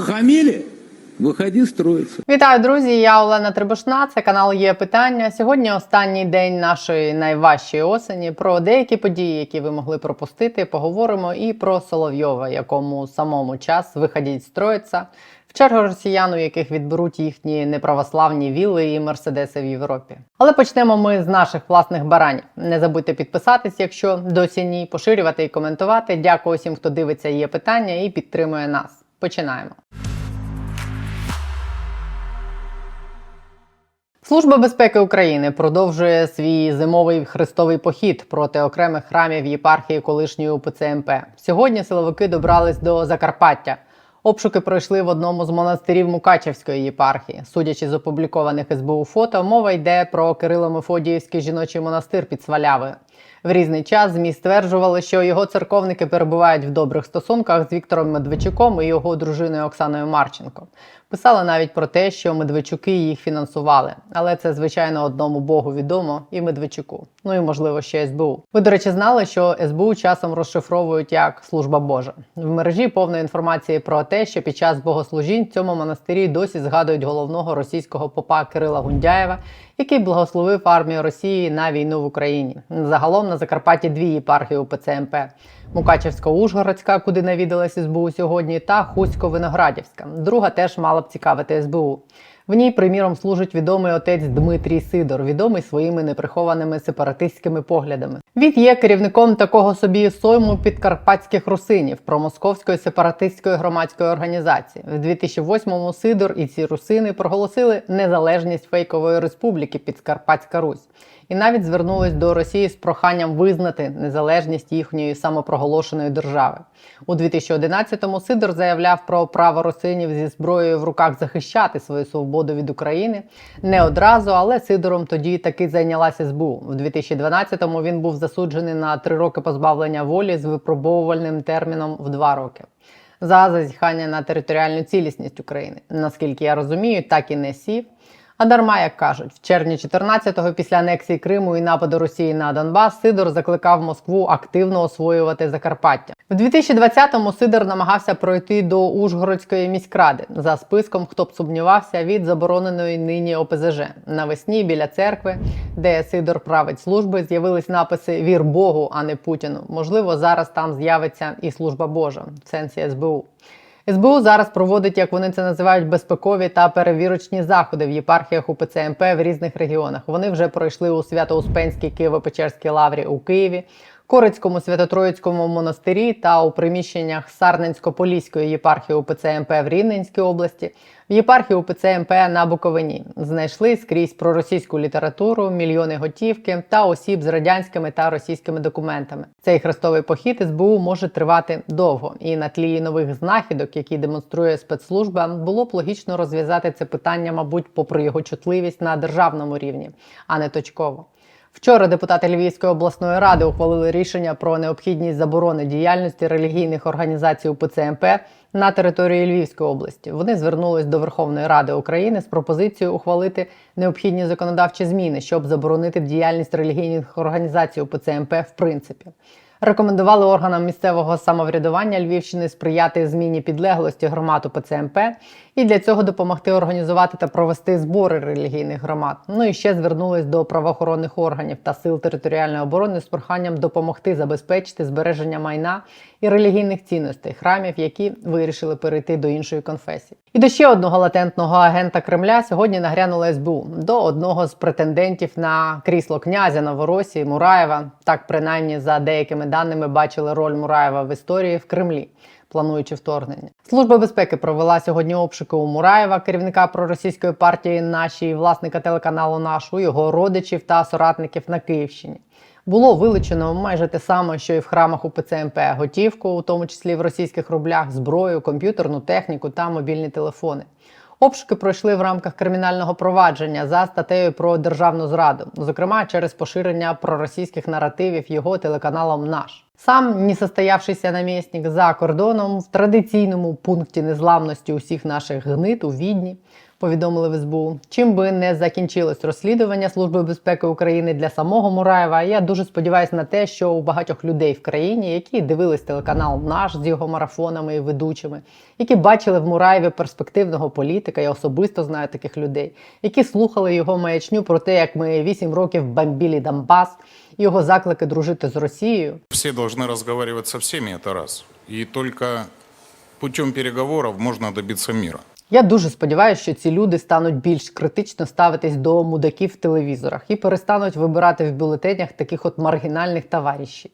Хамили? Выходи строиться. Вітаю, друзі! Я Олена Трибушна. Це канал є питання. Сьогодні останній день нашої найважчої осені. Про деякі події, які ви могли пропустити, поговоримо і про Соловйова, якому самому час виходіть строїться. В чергу росіян, у яких відберуть їхні неправославні вілли і мерседеси в Європі. Але почнемо ми з наших власних баранів. Не забудьте підписатись, якщо досі ні, поширювати і коментувати. Дякую всім, хто дивиться є питання і підтримує нас. Починаємо. Служба безпеки України продовжує свій зимовий хрестовий похід проти окремих храмів єпархії колишньої УПЦ МП. Сьогодні силовики добрались до Закарпаття. Обшуки пройшли в одному з монастирів Мукачевської єпархії. Судячи з опублікованих СБУ фото, мова йде про Кирило-Мефодіївський жіночий монастир під Свалявою. В різний час ЗМІ стверджували, що його церковники перебувають в добрих стосунках з Віктором Медведчуком і його дружиною Оксаною Марченко. Писали навіть про те, що Медведчуки їх фінансували, але це звичайно одному Богу відомо і Медведчуку. Ну і можливо ще СБУ. Ви, до речі, знали, що СБУ часом розшифровують як служба Божа. В мережі повно інформації про те, що під час богослужінь в цьому монастирі досі згадують головного російського попа Кирила Гундяєва, який благословив армію Росії на війну в Україні. Загалом на Закарпатті дві єпархії УПЦМП Мукачевсько-Ужгородська, куди навідалась СБУ сьогодні, та Хусько-Виноградівська. Друга теж мала б цікавити СБУ. В ній, приміром, служить відомий отець Дмитрій Сидор, відомий своїми неприхованими сепаратистськими поглядами. Він є керівником такого собі сойму підкарпатських русинів промосковської сепаратистської громадської організації. В 2008-му Сидор і ці русини проголосили незалежність фейкової республіки Підкарпатська Русь і навіть звернулись до Росії з проханням визнати незалежність їхньої самопроголошеної держави. У 2011-му Сидор заявляв про право русинів зі зброєю в руках захищати свою свободу від України не одразу, але Сидором тоді таки зайнялася СБУ. В 2012-му він був засуджений на три роки позбавлення волі з випробовувальним терміном в два роки. За зазіхання на територіальну цілісність України. Наскільки я розумію, так і не сів. А дарма, як кажуть, в червні 14-го після анексії Криму і нападу Росії на Донбас Сидор закликав Москву активно освоювати Закарпаття. В 2020-му Сидор намагався пройти до Ужгородської міськради за списком, хто б сумнівався від забороненої нині ОПЗЖ. Навесні біля церкви, де Сидор править служби, з'явились написи Вір Богу, а не Путіну. Можливо, зараз там з'явиться і служба Божа в сенсі СБУ. СБУ зараз проводить, як вони це називають, безпекові та перевірочні заходи в єпархіях УПЦ МП в різних регіонах. Вони вже пройшли у Свято-Успенській Києво-Печерській лаврі у Києві, Корицькому Свято-Троїцькому монастирі та у приміщеннях Сарненсько-Поліської єпархії УПЦ МП в Рівненській області, в єпархії УПЦ МП на Буковині. Знайшли скрізь проросійську літературу, мільйони готівки та осіб з радянськими та російськими документами. Цей хрестовий похід СБУ може тривати довго, і на тлі нових знахідок, які демонструє спецслужба, було б логічно розв'язати це питання, мабуть, попри його чутливість на державному рівні, а не точково. Вчора депутати Львівської обласної ради ухвалили рішення про необхідність заборони діяльності релігійних організацій УПЦ МП на території Львівської області. Вони звернулись до Верховної Ради України з пропозицією ухвалити необхідні законодавчі зміни, щоб заборонити діяльність релігійних організацій УПЦ МП в принципі. Рекомендували органам місцевого самоврядування Львівщини сприяти зміні підлеглості громад УПЦ МП і для цього допомогти організувати та провести збори релігійних громад. Ну і ще звернулись до правоохоронних органів та сил територіальної оборони з проханням допомогти забезпечити збереження майна і релігійних цінностей храмів, які вирішили перейти до іншої конфесії. І до ще одного латентного агента Кремля сьогодні нагрянула СБУ до одного з претендентів на крісло князя Новоросії Мураєва. Так, принаймні, за деякими даними бачили роль Мураєва в історії в Кремлі. Плануючи вторгнення, служба безпеки провела сьогодні обшуки у Мураєва, керівника проросійської партії наші власника телеканалу нашу, його родичів та соратників на Київщині. Було вилучено майже те саме, що і в храмах УПЦ МП – готівку, у тому числі в російських рублях, зброю, комп'ютерну техніку та мобільні телефони. Обшуки пройшли в рамках кримінального провадження за статтею про державну зраду, зокрема через поширення проросійських наративів його телеканалом Наш. Сам несостоявшийся намісник за кордоном в традиційному пункті незламності усіх наших гнит у Відні, повідомили в СБУ. Чим би не закінчилось розслідування Служби безпеки України для самого Мураєва, я дуже сподіваюся на те, що у багатьох людей в країні, які дивились телеканал наш з його марафонами і ведучими, які бачили в Мураєві перспективного політика, я особисто знаю таких людей, які слухали його маячню про те, як ми вісім років бомбілі Донбас, його заклики дружити з Росією. Всі повинні розмовляти з всіми, це раз. І только путем переговорів можна добитися мира. Я дуже сподіваюся, що ці люди стануть більш критично ставитись до мудаків в телевізорах і перестануть вибирати в бюлетенях таких от маргінальних товаришів.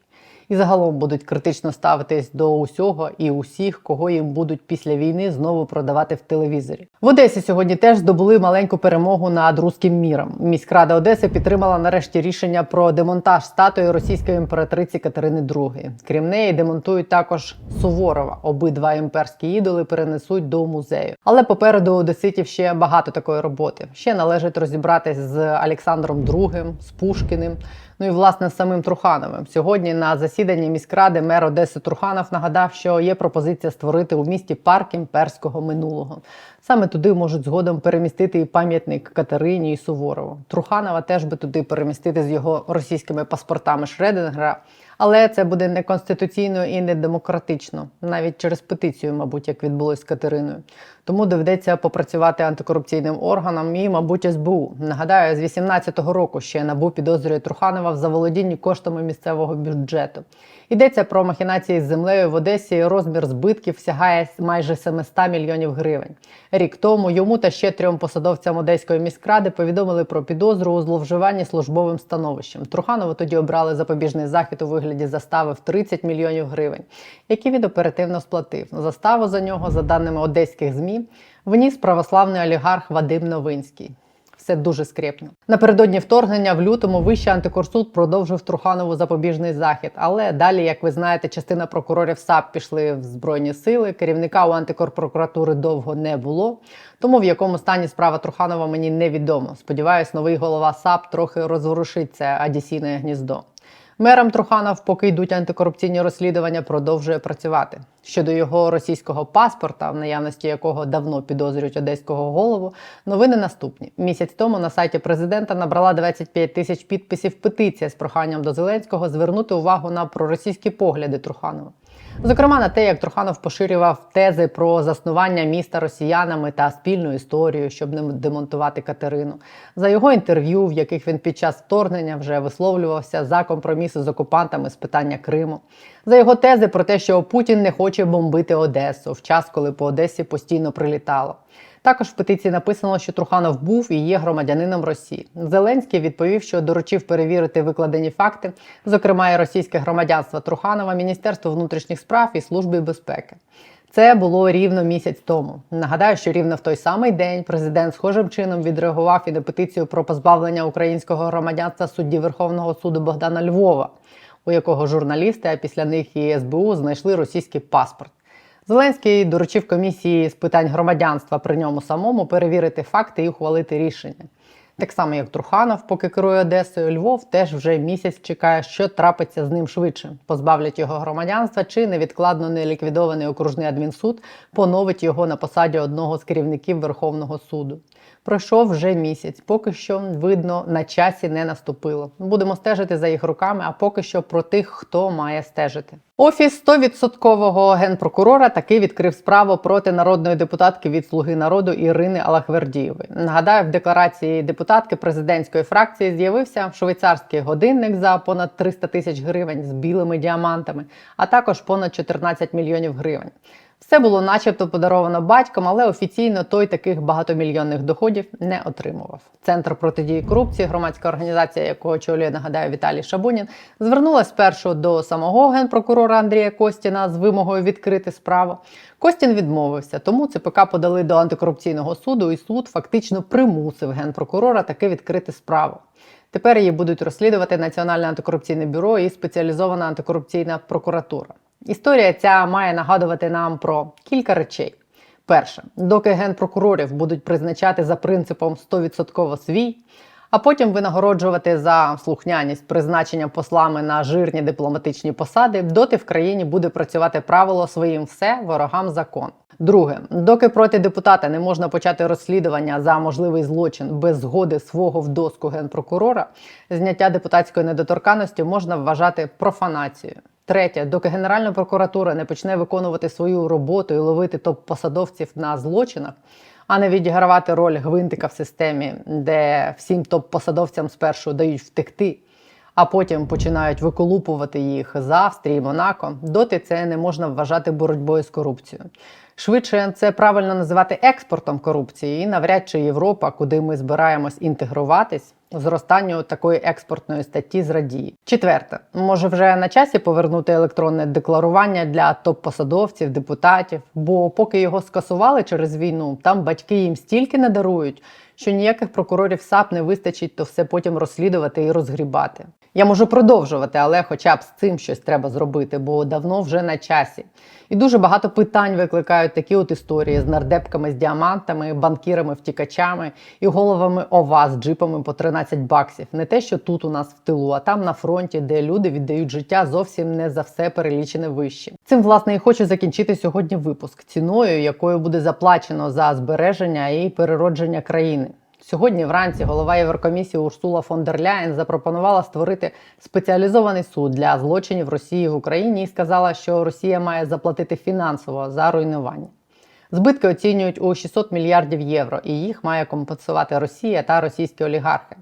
І загалом будуть критично ставитись до усього і усіх, кого їм будуть після війни знову продавати в телевізорі. В Одесі сьогодні теж здобули маленьку перемогу над руським міром. Міськрада Одеси підтримала нарешті рішення про демонтаж статуї російської імператриці Катерини II. Крім неї, демонтують також Суворова. Обидва імперські ідоли перенесуть до музею. Але попереду одеситів ще багато такої роботи. Ще належить розібратись з Олександром II, з Пушкіним. Ну і власне самим Трухановим. Сьогодні на засіданні міськради мер Одеси Труханов нагадав, що є пропозиція створити у місті парк імперського минулого. Саме туди можуть згодом перемістити і пам'ятник Катерині і Суворову. Труханова теж би туди перемістити з його російськими паспортами Шредингера. Але це буде неконституційно і не демократично, навіть через петицію, мабуть, як відбулось з Катериною. Тому доведеться попрацювати антикорупційним органам і, мабуть, СБУ. Нагадаю, з 18-го року ще набу підозрює Труханова в заволодінні коштами місцевого бюджету. Йдеться про махінації з землею в Одесі. Розмір збитків сягає майже 700 мільйонів гривень. Рік тому йому та ще трьом посадовцям одеської міськради повідомили про підозру у зловживанні службовим становищем. Труханову тоді обрали запобіжний захід у вигляді застави в 30 мільйонів гривень, які він оперативно сплатив. Заставу за нього, за даними одеських змі, вніс православний олігарх Вадим Новинський. Все дуже скрепно. Напередодні вторгнення в лютому Вищий антикорсуд продовжив Труханову запобіжний захід. Але далі, як ви знаєте, частина прокурорів САП пішли в збройні сили. Керівника у антикорпрокуратури довго не було. Тому в якому стані справа Труханова мені невідомо. Сподіваюсь, новий голова САП трохи розворушить це адісійне гніздо. Мером Труханов, поки йдуть антикорупційні розслідування, продовжує працювати. Щодо його російського паспорта, в наявності якого давно підозрюють одеського голову, новини наступні. Місяць тому на сайті президента набрала 25 тисяч підписів петиція з проханням до Зеленського звернути увагу на проросійські погляди Труханова. Зокрема, на те, як Труханов поширював тези про заснування міста росіянами та спільну історію, щоб не демонтувати Катерину, за його інтерв'ю, в яких він під час вторгнення вже висловлювався за компроміси з окупантами з питання Криму, за його тези про те, що Путін не хоче бомбити Одесу в час, коли по Одесі постійно прилітало. Також в петиції написано, що Труханов був і є громадянином Росії. Зеленський відповів, що доручив перевірити викладені факти, зокрема і російське громадянство Труханова, Міністерство внутрішніх справ і Служби безпеки. Це було рівно місяць тому. Нагадаю, що рівно в той самий день президент схожим чином відреагував і на петицію про позбавлення українського громадянства судді Верховного суду Богдана Львова, у якого журналісти, а після них і СБУ знайшли російський паспорт. Зеленський доручив комісії з питань громадянства при ньому самому перевірити факти і ухвалити рішення. Так само, як Труханов, поки керує Одесою, Львов теж вже місяць чекає, що трапиться з ним швидше. Позбавлять його громадянства чи невідкладно не ліквідований окружний адмінсуд поновить його на посаді одного з керівників Верховного суду. Пройшов вже місяць, поки що видно на часі не наступило. Будемо стежити за їх руками, а поки що про тих, хто має стежити. Офіс 100% генпрокурора таки відкрив справу проти народної депутатки від Слуги народу Ірини Алахвердієвої. Нагадаю, в декларації депутатки президентської фракції з'явився швейцарський годинник за понад 300 тисяч гривень з білими діамантами, а також понад 14 мільйонів гривень. Все було начебто подаровано батьком, але офіційно той таких багатомільйонних доходів не отримував. Центр протидії корупції, громадська організація, яку очолює, нагадаю, Віталій Шабунін, звернулася спершу до самого генпрокурора Андрія Костіна з вимогою відкрити справу. Костін відмовився, тому ЦПК подали до антикорупційного суду, і суд фактично примусив генпрокурора таки відкрити справу. Тепер її будуть розслідувати Національне антикорупційне бюро і спеціалізована антикорупційна прокуратура. Історія ця має нагадувати нам про кілька речей. Перше, доки генпрокурорів будуть призначати за принципом 100% свій, а потім винагороджувати за слухняність призначення послами на жирні дипломатичні посади, доти в країні буде працювати правило своїм все ворогам закон. Друге, доки проти депутата не можна почати розслідування за можливий злочин без згоди свого в доску генпрокурора, зняття депутатської недоторканності можна вважати профанацією. Третє, доки Генеральна прокуратура не почне виконувати свою роботу і ловити топ-посадовців на злочинах, а не відігравати роль гвинтика в системі, де всім топ-посадовцям спершу дають втекти, а потім починають виколупувати їх з Австрії, Монако, доти це не можна вважати боротьбою з корупцією. Швидше це правильно називати експортом корупції, і навряд чи Європа, куди ми збираємось інтегруватись, зростанню такої експортної статті зрадіє. Четверте, може вже на часі повернути електронне декларування для топ-посадовців, депутатів, бо поки його скасували через війну, там батьки їм стільки не дарують, що ніяких прокурорів САП не вистачить, то все потім розслідувати і розгрібати. Я можу продовжувати, але хоча б з цим щось треба зробити, бо давно вже на часі. І дуже багато питань викликають такі от історії з нардепками з діамантами, банкірами, втікачами і головами ОВА з джипами по 13 баксів. Не те, що тут у нас в тилу, а там на фронті, де люди віддають життя зовсім не за все перелічене вище. Цим власне і хочу закінчити сьогодні випуск ціною, якою буде заплачено за збереження і переродження країни. Сьогодні вранці голова Єврокомісії Урсула фон дер Ляєн запропонувала створити спеціалізований суд для злочинів Росії в Україні і сказала, що Росія має заплатити фінансово за руйнування. Збитки оцінюють у 600 мільярдів євро, і їх має компенсувати Росія та російські олігархи.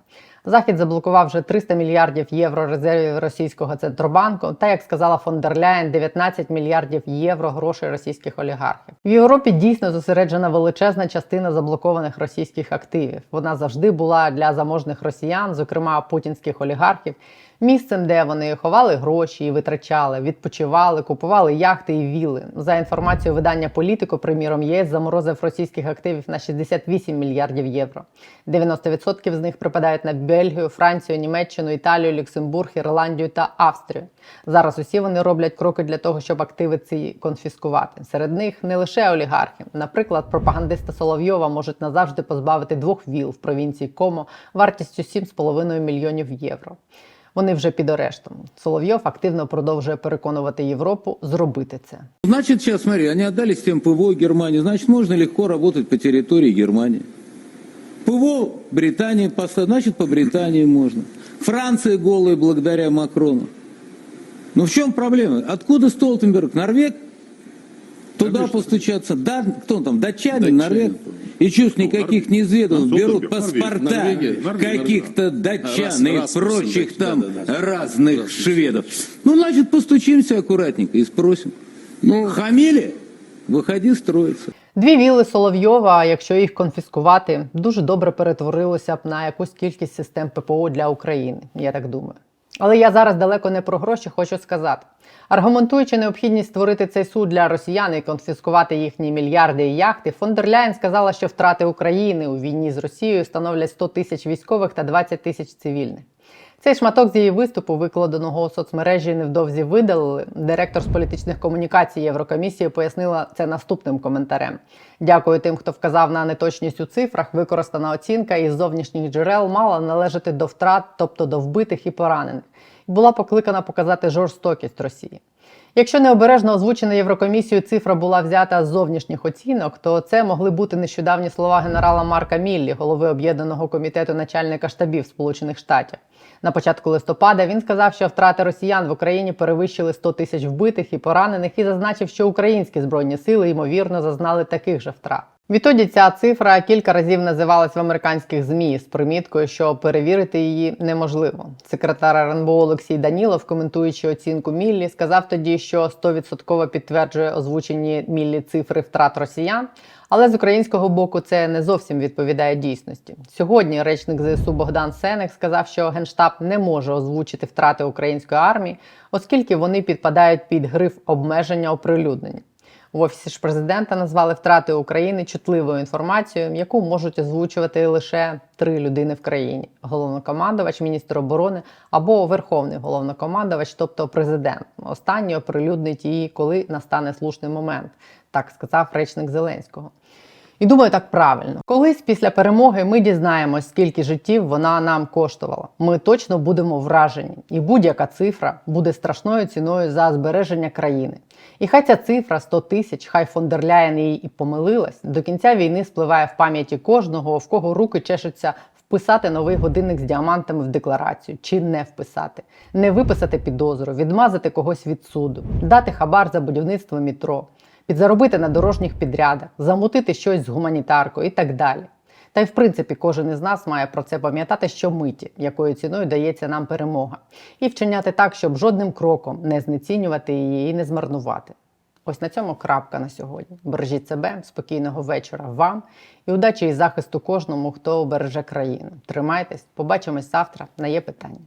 Захід заблокував вже 300 мільярдів євро резервів російського центробанку, та як сказала фон дер Ляєн, 19 мільярдів євро грошей російських олігархів. В Європі дійсно зосереджена величезна частина заблокованих російських активів. Вона завжди була для заможних росіян, зокрема путінських олігархів, місцем, де вони ховали гроші і витрачали, відпочивали, купували яхти і віли. За інформацією видання політику, приміром, ЄС заморозив російських активів на 68 мільярдів євро. 90% з них припадають на Бельгію, Францію, Німеччину, Італію, Люксембург, Ірландію та Австрію. Зараз усі вони роблять кроки для того, щоб активи ці конфіскувати. Серед них не лише олігархи. Наприклад, пропагандиста Соловйова можуть назавжди позбавити двох віл в провінції Комо вартістю 7,5 мільйонів євро. Вони вже під арештом. Соловйов активно продовжує переконувати Європу зробити це. Значит, сейчас смотри, они отдали систему ПВО Германии, значит, можно легко работать по территории Германии. ПВО Британии поставить, значит, по Британии можно. Франция голая благодаря Макрону. Но в чем проблема? Откуда Столтенберг? Норвег? Туда постучаться. Да, кто там? Датчанин, Датчанин, Норвег? И чувств никаких неизведанных Ну, берут паспорта каких-то датчан и Раз- прочих там да-да-да. разных Расмуссен. шведов. Ну, значит, постучимся аккуратненько и спросим. Ну, Хамили? Выходи строиться. Дві віли Соловйова, якщо їх конфіскувати, дуже добре перетворилося б на якусь кількість систем ППО для України, я так думаю. Але я зараз далеко не про гроші хочу сказати. Аргументуючи необхідність створити цей суд для росіян і конфіскувати їхні мільярди і яхти, фон сказала, що втрати України у війні з Росією становлять 100 тисяч військових та 20 тисяч цивільних. Цей шматок з її виступу, викладеного у соцмережі, невдовзі видалили. Директор з політичних комунікацій Єврокомісії пояснила це наступним коментарем. Дякую тим, хто вказав на неточність у цифрах. Використана оцінка із зовнішніх джерел мала належати до втрат, тобто до вбитих і поранених, і була покликана показати жорстокість Росії. Якщо необережно озвучена Єврокомісією цифра була взята з зовнішніх оцінок, то це могли бути нещодавні слова генерала Марка Міллі, голови об'єднаного комітету начальника штабів Сполучених Штатів. На початку листопада він сказав, що втрати росіян в Україні перевищили 100 тисяч вбитих і поранених, і зазначив, що українські збройні сили ймовірно зазнали таких же втрат. Відтоді ця цифра кілька разів називалась в американських змі з приміткою, що перевірити її неможливо. Секретар РНБО Олексій Данілов, коментуючи оцінку Міллі, сказав тоді, що 100% підтверджує озвучені Міллі цифри втрат росіян. Але з українського боку це не зовсім відповідає дійсності. Сьогодні речник ЗСУ Богдан Сенек сказав, що генштаб не може озвучити втрати української армії, оскільки вони підпадають під гриф обмеження оприлюднення. В офісі ж президента назвали втрати України чутливою інформацією, яку можуть озвучувати лише три людини в країні: головнокомандувач, міністр оборони або верховний головнокомандувач, тобто президент. Останній оприлюднить її, коли настане слушний момент, так сказав речник Зеленського. І думаю, так правильно. Колись після перемоги ми дізнаємось, скільки життів вона нам коштувала. Ми точно будемо вражені, і будь-яка цифра буде страшною ціною за збереження країни. І хай ця цифра 100 тисяч, хай фон дер Ляєн її і помилилась, до кінця війни спливає в пам'яті кожного, в кого руки чешуться вписати новий годинник з діамантами в декларацію чи не вписати, не виписати підозру, відмазати когось від суду, дати хабар за будівництво метро, підзаробити на дорожніх підрядах, замутити щось з гуманітаркою і так далі. Та й в принципі кожен із нас має про це пам'ятати щомиті, якою ціною дається нам перемога, і вчиняти так, щоб жодним кроком не знецінювати її і не змарнувати. Ось на цьому крапка на сьогодні. Бережіть себе, спокійного вечора вам і удачі і захисту кожному, хто береже країну. Тримайтесь, побачимось завтра. На є питання.